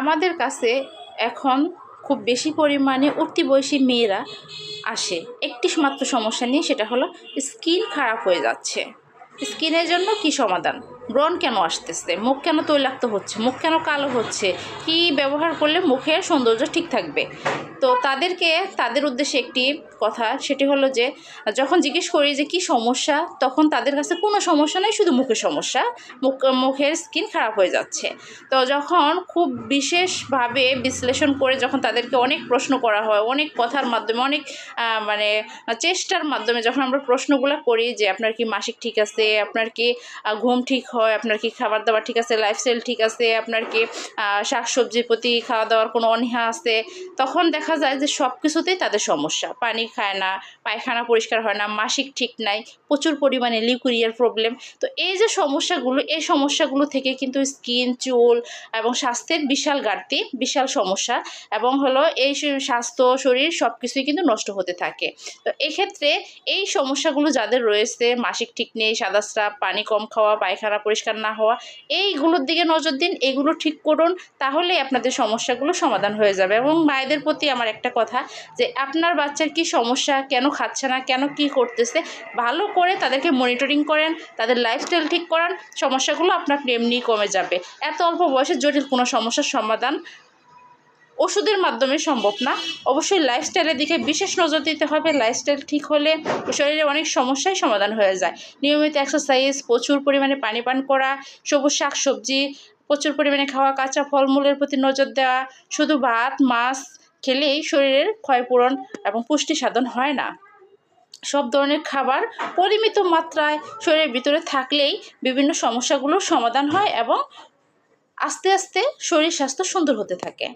আমাদের কাছে এখন খুব বেশি পরিমাণে উঠতি বয়সী মেয়েরা আসে। একটি মাত্র সমস্যা নিয়ে সেটা হলো স্কিন খারাপ হয়ে যাচ্ছে। স্কিনের জন্য কি সমাধান? ব্রণ কেন আসতেছে? মুখ কেন তৈলাক্ত হচ্ছে? মুখ কেন কালো হচ্ছে? কি ব্যবহার করলে মুখের সৌন্দর্য ঠিক থাকবে? তো তাদেরকে, তাদের উদ্দেশ্যে একটি কথা, সেটি হলো যে, যখন জিজ্ঞেস করি যে কি সমস্যা, তখন তাদের কাছে কোনো সমস্যা নেই, শুধু মুখের সমস্যা। মুখ, মুখের স্কিন খারাপ হয়ে যাচ্ছে। তো যখন খুব বিশেষভাবে বিশ্লেষণ করে যখন তাদেরকে অনেক প্রশ্ন করা হয়, অনেক কথার মাধ্যমে, অনেক মানে চেষ্টার মাধ্যমে যখন আমরা প্রশ্নগুলো করি যে, আপনার কি মাসিক ঠিক আছে? আপনার কি ঘুম ঠিক হয়? আপনার কি খাবার দাবার ঠিক আছে? লাইফস্টাইল ঠিক আছে? আপনার কি শাকসবজির প্রতি খাওয়া দাওয়ার কোনো অনীহা আছে? তখন দেখা যায় যে সব কিছুতেই তাদের সমস্যা। পানি খায় না, পায়খানা পরিষ্কার হয় না, মাসিক ঠিক নাই, প্রচুর পরিমাণে লিকুরিয়ার প্রবলেম তো এই যে সমস্যাগুলো, এই সমস্যাগুলো থেকে কিন্তু স্কিন, চুল এবং স্বাস্থ্যের বিশাল ঘাটতি, বিশাল সমস্যা এবং হলো এই স্বাস্থ্য, শরীর সব কিছুই কিন্তু নষ্ট হতে থাকে। তো এক্ষেত্রে এই সমস্যাগুলো যাদের রয়েছে, মাসিক ঠিক নেই, সাদা স্রাব, পানি কম খাওয়া, পায়খানা পরিষ্কার না হওয়া, এইগুলোর দিকে নজর দিন, এগুলো ঠিক করুন, তাহলেই আপনাদের সমস্যাগুলো সমাধান হয়ে যাবে এবং মায়েদের প্রতি আমার একটা কথা যে আপনার বাচ্চার কি সমস্যা, কেন খাচ্ছে না, কেন কি করতেছে, ভালো করে তাদেরকে মনিটরিং করেন, তাদের লাইফস্টাইল ঠিক করান, সমস্যাগুলো আপনার এমনিই কমে যাবে। এত অল্প বয়সে জটিল কোনো সমস্যার সমাধান ওষুধের মাধ্যমে সম্ভব না। অবশ্যই লাইফস্টাইলের দিকে বিশেষ নজর দিতে হবে। লাইফস্টাইল ঠিক হলে শরীরে অনেক সমস্যাই সমাধান হয়ে যায়। নিয়মিত এক্সারসাইজ প্রচুর পরিমাণে পানি পান করা, সবুজ শাক সবজি প্রচুর পরিমাণে খাওয়া, কাঁচা ফলমূলের প্রতি নজর দেওয়া, শুধু ভাত, মাছ খেলেই শরীরের ক্ষয়পূরণ এবং পুষ্টি সাধন হয় না। সব ধরনের খাবার পরিমিত মাত্রায় শরীরের ভিতরে থাকলেই বিভিন্ন সমস্যাগুলোর সমাধান হয় এবং আস্তে আস্তে শরীর স্বাস্থ্য সুন্দর হতে থাকে।